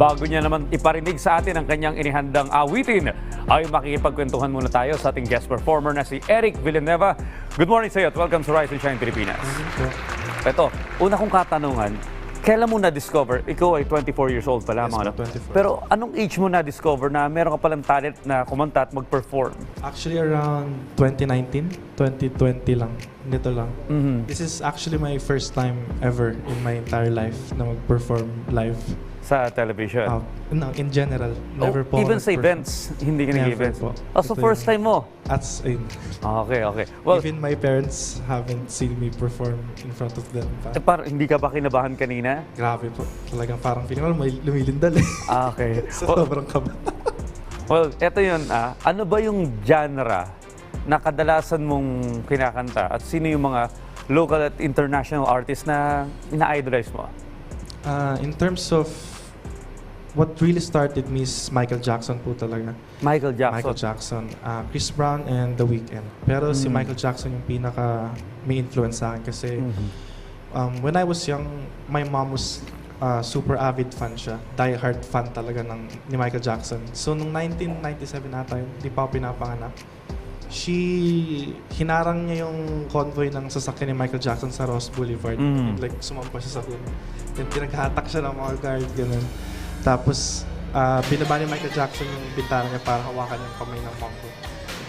Bago niya naman iparinig sa atin ang kanyang inihandang awitin, ay makikipagkwentuhan muna tayo sa ating guest performer na si Eric Villanueva. Good morning sa iyo at welcome to Rise and Shine Pilipinas. Ito, una kong katanungan, kailan mo na-discover, ikaw ay 24 years old pa Yes, lamang, ano? po, 24. Pero anong age mo na-discover na meron ka palang talent na kumanta at mag-perform? Actually, around 2019, 2020 lang. Nito lang. Mhm. This is actually my first time ever in my entire life na mag-perform live. Sa television? Uh, no, in general, Oh, never po ako even sa events, hindi ka nag-events? po. Oh, so Ito first time mo? As in, Okay, okay. Well, even my parents haven't seen me perform in front of them. Pa. eh, par- hindi ka ba kinabahan kanina? Grabe po. Talagang parang feeling ko may lumilindal eh. Ah, okay. so, well, sobrang kaba. well, eto yun. Ah. Ano ba yung genre na kadalasan mong kinakanta at sino yung mga local at international artists na ina-idolize mo? Uh, in terms of what really started me is Michael Jackson po talaga. Michael Jackson. Michael Jackson, uh, Chris Brown, and The Weeknd. Pero si Mm. Michael Jackson yung pinaka may influence sa akin kasi Mhm. um, when I was young, my mom was uh, super avid fan siya. Die-hard fan talaga ng, ni Michael Jackson. So, nung 1997 ata yun, di pa ako pinapanganak, she, hinarang niya yung convoy ng sasakyan ni Michael Jackson sa Ross Boulevard. Mm. Like, sumampa siya sa hood. Then, pinaghatak siya ng mga guard, ganun. Tapos, uh, binaba ni Michael Jackson yung bintana niya para hawakan yung kamay ng mom ko.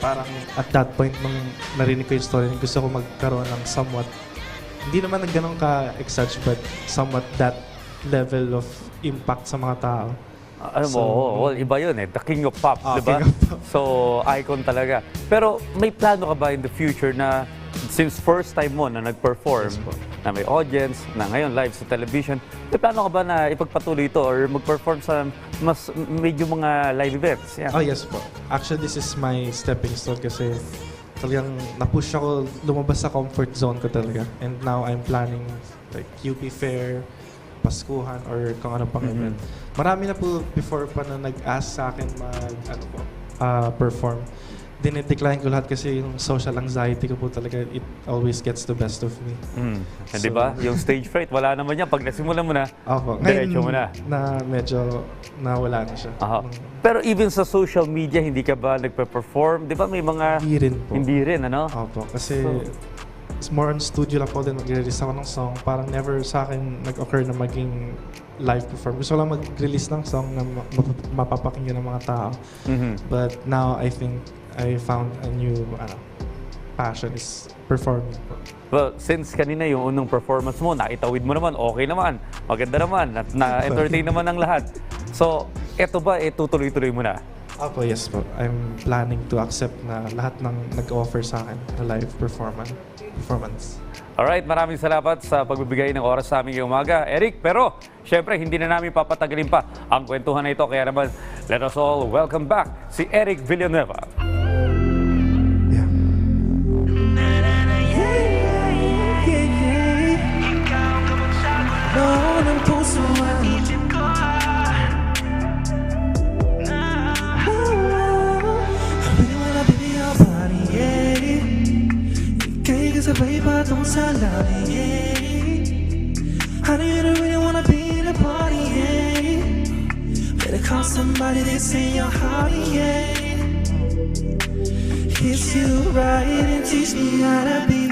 Parang at that point, nung narinig ko yung story, gusto ko magkaroon ng somewhat, hindi naman ganun ka-exage, but somewhat that level of impact sa mga tao. Ah, Alam mo, So, well, iba yun eh. The king of pop, Ah, di ba? So, icon talaga. Pero may plano ka ba in the future na since first time mo na nag-perform, Yes na may audience, na ngayon live sa television, may plano ka ba na ipagpatuloy ito or mag-perform sa mas medyo mga live events? Yeah. Oh, yes po. Actually, this is my stepping stone kasi talagang na-push ako lumabas sa comfort zone ko talaga. And now I'm planning like UP Fair, Paskuhan, or kung ano pang Mhm. event. Marami na po before pa na nag-ask sa akin mag, ano po, ah, perform. Dinidecline ko lahat kasi yung social anxiety ko po talaga, it always gets the best of me. Mm. So- di ba? Yung stage fright, wala naman yan. Pag nasimulan mo na, Opo. Diretso mo na. na medyo nawala na siya. aha. Pero even sa social media, hindi ka ba nagpe-perform? Di ba may mga... Hindi rin po. Hindi rin, ano? Opo, kasi So- it's more on studio lang po din mag-release ako ng song. Parang never sa akin nag-occur na maging live perform. Gusto ko lang mag-release ng song na ma- map- mapapakinggan ng mga tao. Mhm. But now I think I found a new ano, passion is performing po. Well, since kanina yung unang performance mo, naitawid mo naman, okay naman, maganda naman, at na-entertain naman ang lahat. So, eto ba, eh, tutuloy-tuloy mo na? Opo, yes po. I'm planning to accept na lahat ng nag-offer sa akin na live performance. performance. Alright, maraming salamat sa pagbibigay ng oras sa aming umaga. Eric, pero syempre hindi na namin papatagalin pa ang kwentuhan na ito. Kaya naman, let us all welcome back si Eric Villanueva. Patong sa lari, yeah. I know you don't really wanna be in a party, yeah. Better call somebody that's in your heart, yeah. Kiss you right and teach me how to be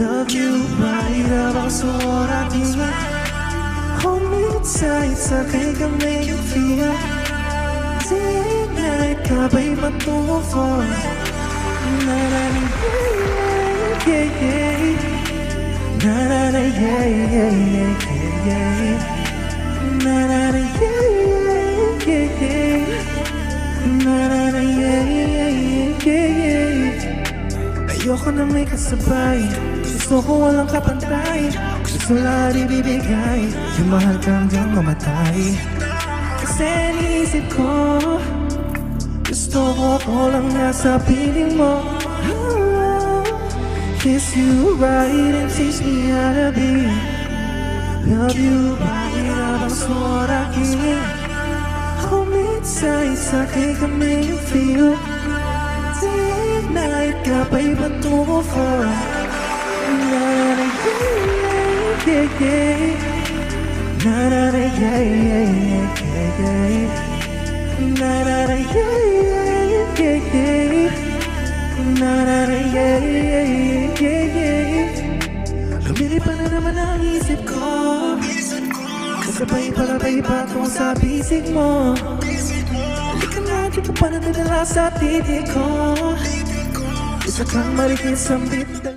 Love you right about so what I do Hold me tight so I can make you feel Day and night kabay patungo for na na yeah yeah yeah Na na na yeah yeah yeah yeah yeah Na na na yeah yeah yeah Na na na yeah yeah yeah yeah yeah Ayoko na may kasabay. Gusto ko walang kapantay. Gusto lahat ibibigay. Yung mahal ka hanggang mamatay. Kasi iniisip ko Gusto ko ako lang nasa piling mo. Ah, Kiss you right and teach me how to be. Love you right habang suot aking Hold me tight sa akin ka make you feel. Day night Kapay patungo for Na na na yeah yeah yeah Na na na yeah yeah yeah Na na na yeah yeah isip ko Kasabay palabay pa kung sa bisig mo? Halika na, di ka pa nadadala sa titig ko. Isa kang marites ang bit